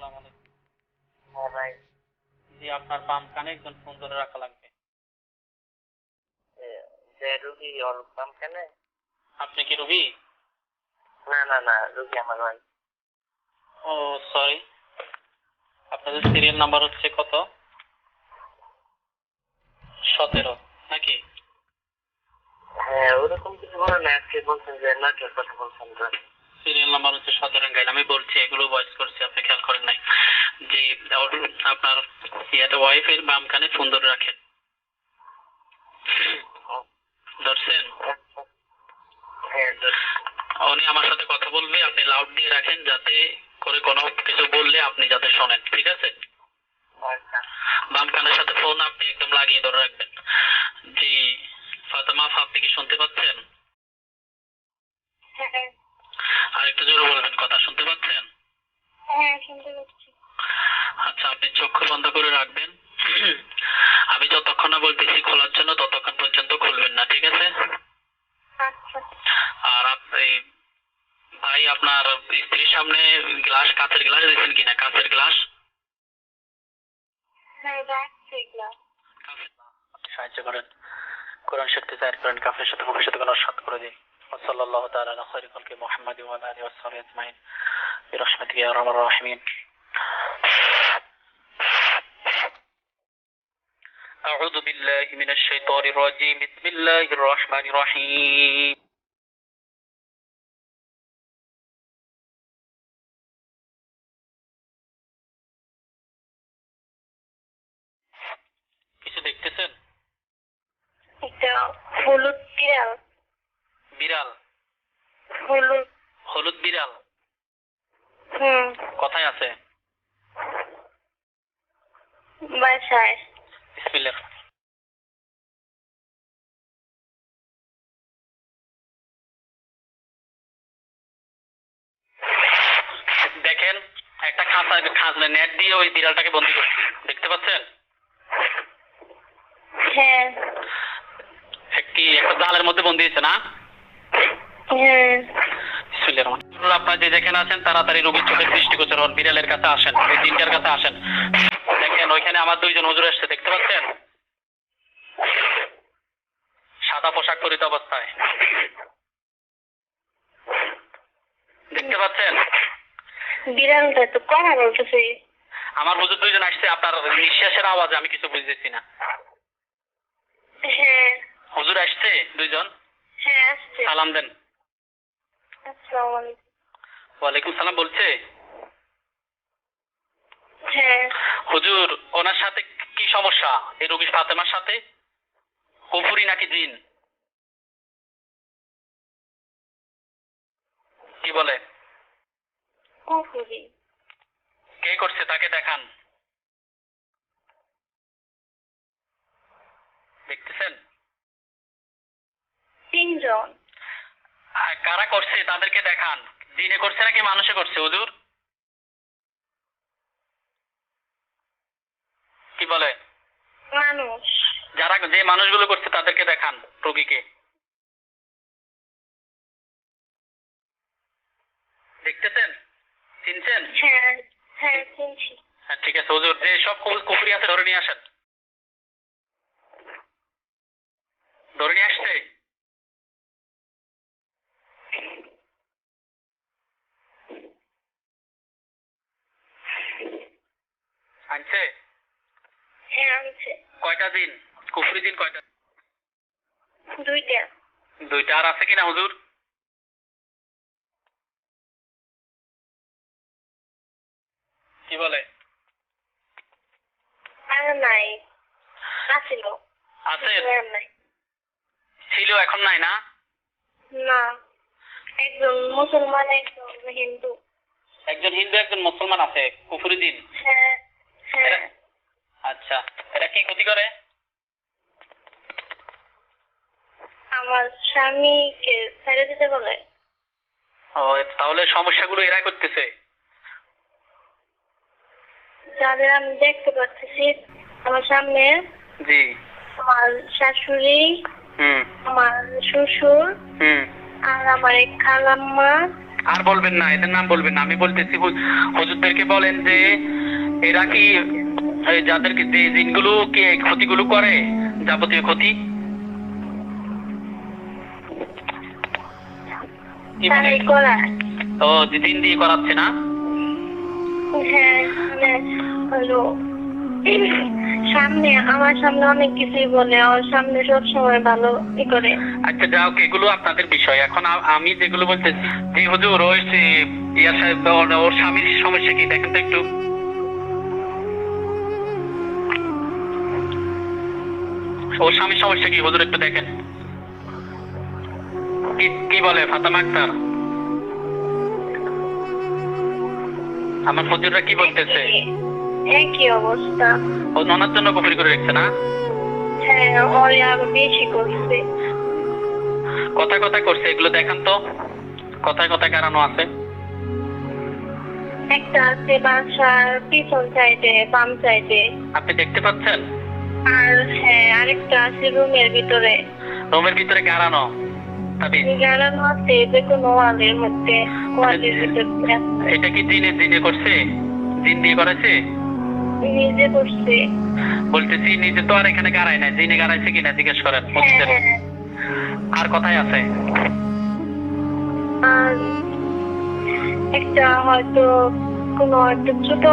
আসসালামু আলাইকুম। জি আপনার বাম কানে একজন ফোন ধরে রাখা লাগবে। রুগী ওর বাম কেনে? আপনি কি রবি না না না রুগী আমার ভাই। ও সরি। আপনাদের সিরিয়াল নাম্বার হচ্ছে কত? সতেরো নাকি? হ্যাঁ ওরকম কিছু বলে না আজকে বলছেন যে নাকের কথা বলছেন সিরিয়াল নাম্বার হচ্ছে সতেরো গাইড। আমি বলছি এগুলো ভয়েস করছি আপনি খেয়াল করেন নাই। যে আপনার ইয়াতে ওয়াইফের বাম কানে ফোন ধরে রাখেন। ধরছেন। হ্যাঁ উনি আমার সাথে কথা বলবে আপনি লাউড দিয়ে রাখেন যাতে করে কোনো কিছু বললে আপনি যাতে শোনেন ঠিক আছে? আচ্ছা। বাম কানের সাথে ফোন আপনি একদম লাগিয়ে ধরে রাখবেন। জি ফাতেমা আপনি কি শুনতে পাচ্ছেন? হ্যাঁ। আর একটু জোরে বলবেন কথা শুনতে পাচ্ছেন? হ্যাঁ শুনতে পাচ্ছি। আচ্ছা আপনি চক্ষু বন্ধ করে রাখবেন। আমি যতক্ষণ না বলতেছি খোলার জন্য ততক্ষণ পর্যন্ত খুলবেন না ঠিক আছে? আচ্ছা। আর আপনি ভাই আপনার স্ত্রীর সামনে গ্লাস কাঁচের গ্লাস দিয়েছেন কিনা? কাঁচের গ্লাস? হ্যাঁ সাহায্য করেন। কোরআন শক্তি জাহির করেন কাফের সাথে মুখের সাথে কোনো সাথ করে দিন। وصلى الله تعالى على خير خلق محمد وعلى اله وصحبه اجمعين برحمتك يا ارحم الراحمين أعوذ بالله من الشيطان الرجيم بسم الله الرحمن الرحيم কিছু দেখতেছেন একটা হলুদ বিড়াল বিড়াল। হলুদ। হলুদ বিড়াল। হুম। কোথায় আছে। বাসায়। বিসমিল্লাহ দেখেন একটা খাঁচা খাঁচা নেট দিয়ে ওই বিড়ালটাকে বন্দি করছি। দেখতে পাচ্ছেন? হ্যাঁ। একটি একটা জালের মধ্যে বন্দি হয়েছে না? আপনারা যে যেখানে আছেন তাড়াতাড়ি রোগীর চোখের দৃষ্টিগোচর হন বিড়ালের কাছে আসেন ওই তিনটার কাছে আসেন। দেখেন ওইখানে আমার দুইজন হুজুর এসছে দেখতে পাচ্ছেন? সাদা পোশাক পরিত অবস্থায়। দেখতে পাচ্ছেন? বিড়ালটা তো কথা বলতেছে। আমার হুজুর দুইজন আসছে আপনার নিঃশ্বাসের আওয়াজে আমি কিছু বুঝতেছি না। হ্যাঁ। হুজুর আসছে দুইজন? হ্যাঁ আসছে সালাম দেন। ওয়ালাইকুম সালাম বলছে? হ্যাঁ। হুজুর ওনার সাথে কি সমস্যা? এই রোগী ফাতেমার সাথে? কুফুরি নাকি জিন? কি বলে? কে করছে তাকে দেখান। দেখতেছেন? তিনজন। কারা করছে? তাদেরকে দেখান। জিনে করছে নাকি মানুষে করছে হুজুর? কি বলে? মানুষ। যারা যে মানুষগুলো করছে তাদেরকে দেখান রোগীকে। দেখতেছেন? চিনছেন? হ্যাঁ হ্যাঁ হ্যাঁ ঠিক আছে হুজুর। যে সব কুফরি আছে ধরে নিয়ে আসেন। ধরে নিয়ে আসছে? আনছে? হ্যাঁ আনছে। কয়টা দিন? কুফরি দিন কয়টা? দুইটা। দুইটা আর আছে কিনা হুজুর? কি বলে? আর নাই। আছিল। আছে? ছিল এখন নাই না? না। একজন মুসলমান একজন হিন্দু। একজন হিন্দু একজন মুসলমান আছে। কুফরি দিন? হ্যাঁ। আচ্ছা এরা কি ক্ষতি করে? আমার স্বামীকে ছেড়ে দিতে বলে। ও তাহলে সমস্যাগুলো এরা করতেছে? যাদের আমি দেখতে পাচ্ছি আমার সামনে জি। আমার শাশুড়ি হুম। আমার শ্বশুর হুম। আর আমার এক খালাম্মা। আর বলবেন না এদের নাম বলবেন না। আমি বলতেছি হুজুরদেরকে বলেন যে এরা কি যাদেরকে যে জিনগুলো কি ক্ষতিগুলো করে যাবতীয় ক্ষতি? ও দিন দিয়ে করাচ্ছে না? হ্যাঁ হলো সামনে আমার সামনে অনেক কিছুই বলে আমার সামনে সব সময় ভালো ই করে। আচ্ছা যাও এগুলো আপনাদের বিষয়। এখন আমি যেগুলো বলতে যে হুজুর ওই যে সাহেব ওর- ওর স্বামীর সমস্যা কি? দেখেন তো একটু। ওর স্বামীর সমস্যা কি? হুজুর একটু দেখেন। কি কি বলে ফাতেমা আক্তার? আমার হুজুররা কি বলতেছে? একই অবস্থা। ও ননার জন্য কফিল করে রেখেছে না? হ্যাঁ ওরে আরও বেশি করছে। এগুলো দেখান তো। কথায় কথায় কারানো আছে। একটা আছে বাসার পিছন সাইডে বাম সাইডে আপনি দেখতে পাচ্ছেন? আর হ্যাঁ আরেকটা আছে রুমের ভিতরে। রুমের ভিতরে গাড়ানো। গাড়ানো আছে যে ওয়ালের মধ্যে ওয়ালের ভিতরে এটা কি দিনে দিনে করছে? দিন দিয়ে করেছে নিজে করছে। বলতেছি নিজে তো আর এখানে গাড়ায় না দিনে গাড়াইছে কিনা জিজ্ঞেস করেন হ্যাঁ হ্যাঁ। আর কথায় আছে। আর একটা হয়তো কোনো একটা ছোট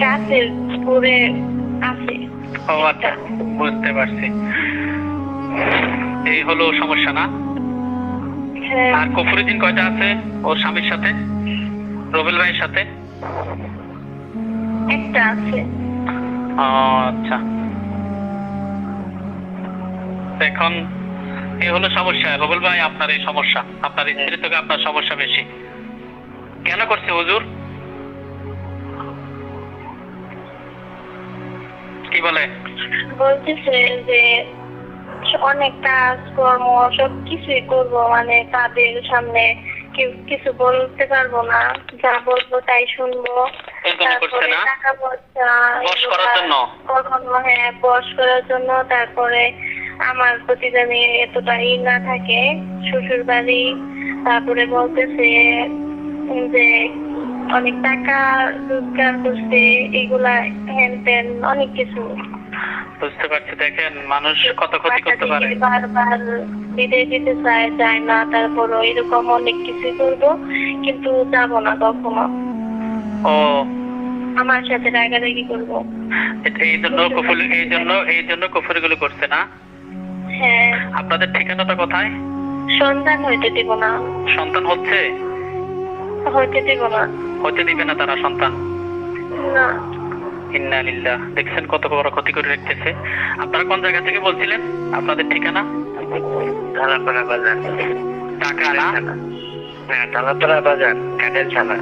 গাছের উপরে ও আচ্ছা বুঝতে পারছি। এই হলো সমস্যা না? হ্যাঁ। আর কফুরুদ্দিন কয়টা আছে ওর স্বামীর সাথে? রবিল ভাইয়ের সাথে? একটা আছে। আচ্ছা। এখন এই হলো সমস্যা রবুল ভাই আপনার এই সমস্যা আপনার স্ত্রী থেকে আপনার সমস্যা বেশি। কেন করছে হুজুর? বলে? বলতেছে যে অনেক কাজ কর্ম সব কিছুই করব মানে তাদের সামনে কিছু বলতে পারব না যা বলব তাই শুনব। তারপরে টাকা পয়সা? কখনো হ্যাঁ বস করার জন্য। তারপরে আমার প্রতি জানি এতটা ই না থাকে শ্বশুর বাড়ি তারপরে বলতেছে যে অনেক টাকা রোজগার করছে এগুলা হ্যান ত্যান অনেক কিছু। বুঝতে পারছি দেখেন মানুষ কত ক্ষতি করতে পারে। বারবার বিদায় দিতে চায় যায় না তারপরও এরকম অনেক কিছু করব কিন্তু যাব না কখনো। ও। আমার সাথে রাগারাগি করব। এই জন্য কফুল এই জন্য এই জন্য কফুরিগুলো করছে না? হ্যাঁ। আপনাদের ঠিকানাটা কোথায়? সন্তান হইতে দিব না। সন্তান হচ্ছে? হইতে দিব না। হতে দিবে না তারা সন্তান। না। ইন্না লিল্লাহ। দেখছেন কত বড় ক্ষতি করে রেখেছে। আপনারা কোন জায়গা থেকে বলছিলেন? আপনাদের ঠিকানা? বাজার। ঢাকা না? হ্যাঁ বাজার কাটেল থানা।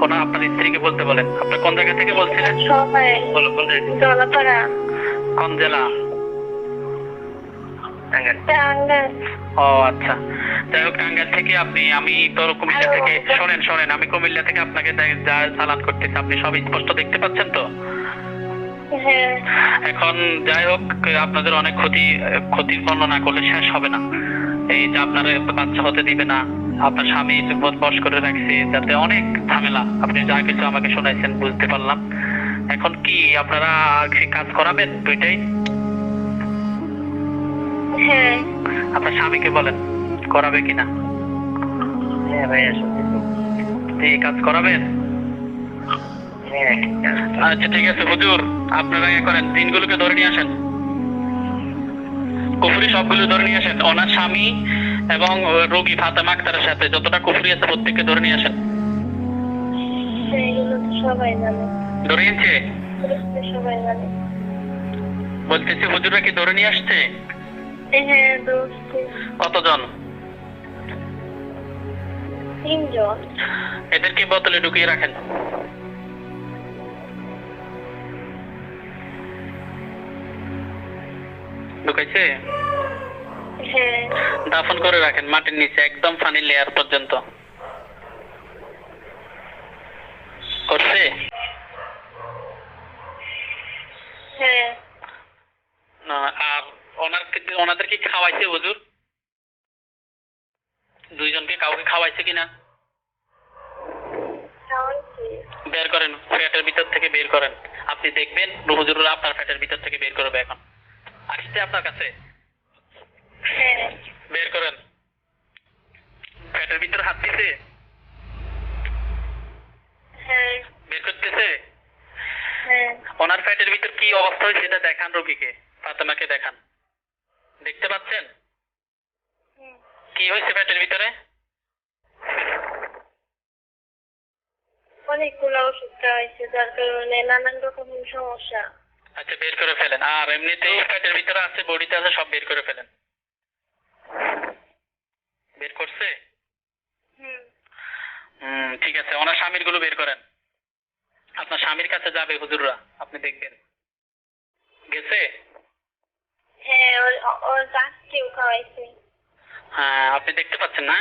কোন আপনার স্ত্রীকে বলতে বলেন। আপনি কোন জায়গা থেকে বলছিলেন? বলো কোন জেলা? ও আচ্ছা। যাই হোক টাঙ্গাইল থেকে আপনি আমি তো কুমিল্লা থেকে শোনেন শোনেন আমি কুমিল্লা থেকে আপনাকে যা- চালান করতেছি আপনি সব স্পষ্ট দেখতে পাচ্ছেন তো? হ্যাঁ। এখন যাই হোক আপনাদের অনেক ক্ষতি ক্ষতির বর্ণনা করলে শেষ হবে না। এই যে আপনার বাচ্চা হতে দিবে না আপনার স্বামী বস করে রাখছে যাতে অনেক ঝামেলা। আপনি যা কিছু আমাকে শোনাইছেন বুঝতে পারলাম। এখন কি আপনারা সে কাজ করাবেন দুইটাই? হ্যাঁ। আপনার স্বামীকে বলেন। করাবে কিনা? হ্যাঁ ভাইয়া এই কাজ করাবেন? হ্যাঁ আচ্ছা ঠিক আছে হুজুর। আপনারা ইয়ে করেন দিনগুলোকে ধরে নিয়ে আসেন। কুফুরি সবগুলো ধরে নিয়ে আসেন। ওনার স্বামী এবং রোগী ফাতেমা আক্তারের সাথে যতটা কুফুরি আছে প্রত্যেককে ধরে নিয়ে আসেন। এগুলো সবাই জানে। ধরে নিয়েছে? সবাই জানে। বলতেছি হুজুরা কি ধরে নিয়ে আসছে? হ্যাঁ কতজন? তিনজন এদেরকে বোতলে ঢুকিয়ে রাখেন। ঢুকাইছে? হ্যাঁ। দাফন করে রাখেন মাটির নিচে একদম ফানি লেয়ার পর্যন্ত। করছে? হ্যাঁ। না, আর ওনার ওনাদের কি খাওয়াইছে হুজুর? দুইজনকে কাউকে খাওয়াইছে কিনা? বের করেন ফ্যাটের ভিতর থেকে বের করেন। আপনি দেখবেন হুজুররা আপনার ফ্যাটের ভিতর থেকে বের করবে এখন। আসছে আপনার কাছে? হ্যাঁ। বের করেন। ফ্যাটের ভিতর হাত দিছে? হ্যাঁ। বের করতেছে? হ্যাঁ। ওনার ফ্যাটের ভিতর কি অবস্থা হয়েছে সেটা দেখান রোগীকে ফাতেমাকে দেখান। দেখতে পাচ্ছেন? কি হয়েছে পেটের ভিতরে? অনেকগুলো ওষুধ যার কারণে নানান রকমের সমস্যা। আচ্ছা বের করে ফেলেন। আর এমনিতেই পেটের ভিতরে আছে বডিতে আছে সব বের করে ফেলেন। বের করছে? হুম। হুম ঠিক আছে। ওনার স্বামীরগুলো বের করেন। আপনার স্বামীর কাছে যাবে হুজুররা আপনি দেখবেন। গেছে? হ্যাঁ ওর ওর গাছকেও খাওয়াইছে। হ্যাঁ আপনি দেখতে পাচ্ছেন না?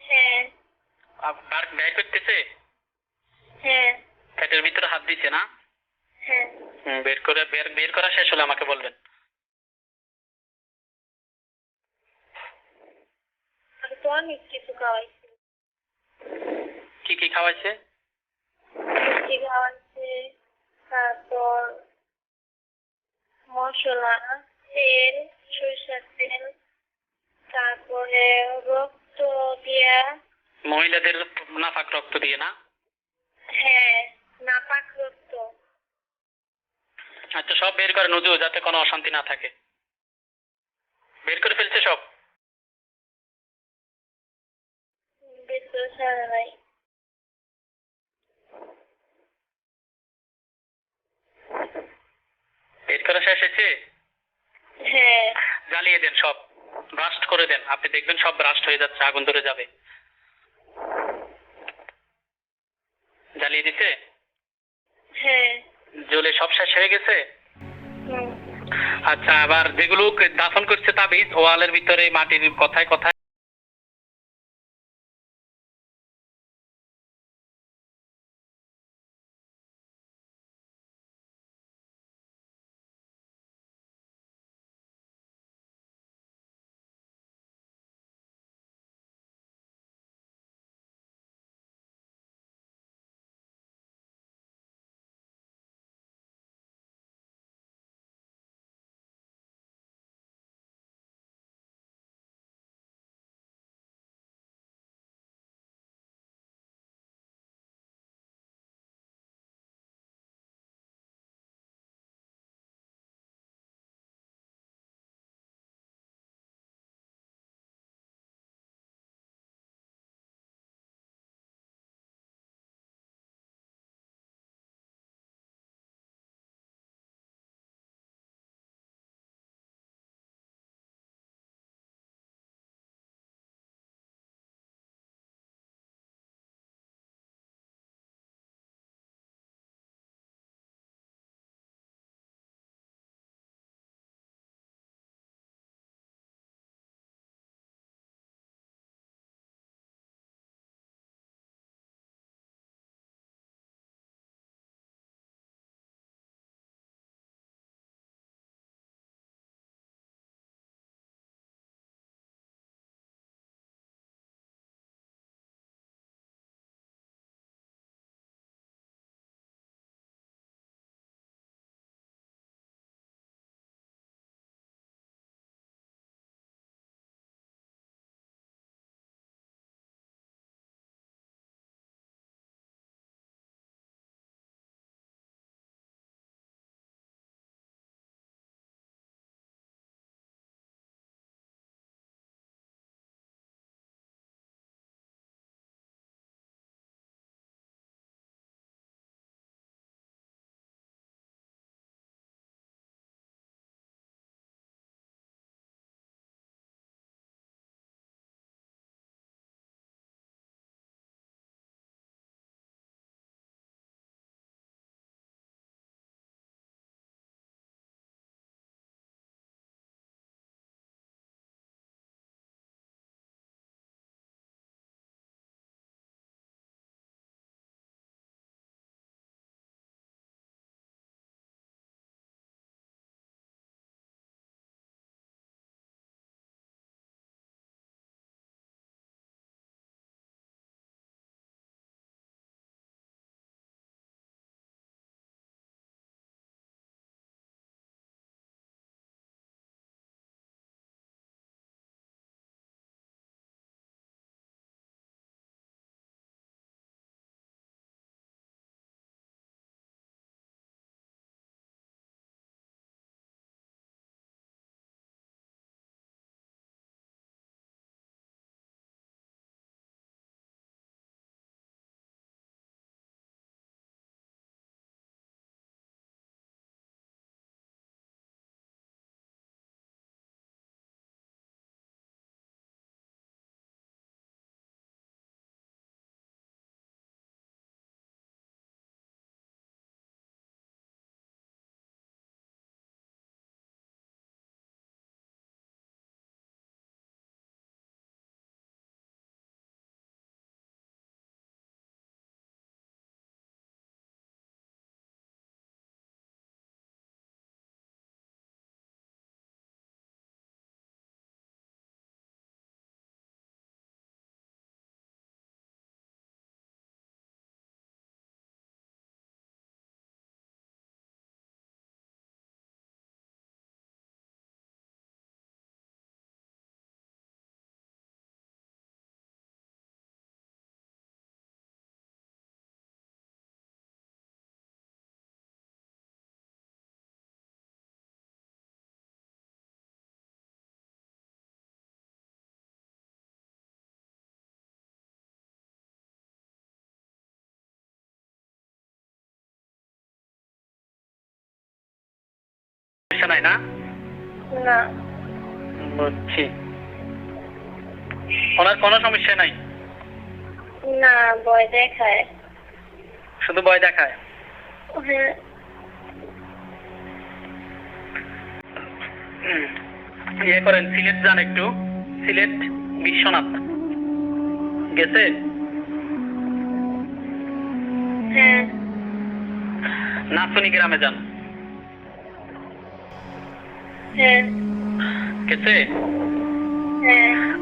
হ্যাঁ। বার ব্যয় করতেছে? হ্যাঁ। পেটের ভিতরে হাত দিছে না? হ্যাঁ। বের করে বের বের করা শেষ হলে আমাকে বলবেন। তো অনেক কিছু খাওয়াইছে। কি কি খাওয়াইছে? মিষ্টি খাওয়াইছে? তারপর মশলা তেল সরিষার তেল তারপরে রক্ত দিয়া মহিলাদের নাফাক রক্ত দিয়ে না? হ্যাঁ নাপাক রক্ত। আচ্ছা সব বের করে হুজুর যাতে কোনো অশান্তি না থাকে। বের করে ফেলছে সব? সারা নাই। বের করা শেষ হয়েছে? হ্যাঁ। জ্বালিয়ে দেন সব। ব্রাস্ট করে দেন। আপনি দেখবেন সব ব্রাস্ট হয়ে যাচ্ছে আগুন ধরে যাবে। জ্বালিয়ে দিতে হ্যাঁ। জ্বলে সব শেষ হয়ে গেছে? আচ্ছা আবার যেগুলো দাফন করছে তাবিজ ওয়ালের ভিতরে মাটির কথায় কথায় সমস্যা নাই না? না। বুঝছি। ওনার কোনো সমস্যা নাই? না ভয় দেখায়। শুধু ভয় দেখায়? হ্যাঁ। ইয়ে করেন সিলেট যান একটু। সিলেট বিশ্বনাথ। গেছে? হ্যাঁ। নাচনি গ্রামে যান। হ্যাঁ গেছে হ্যাঁ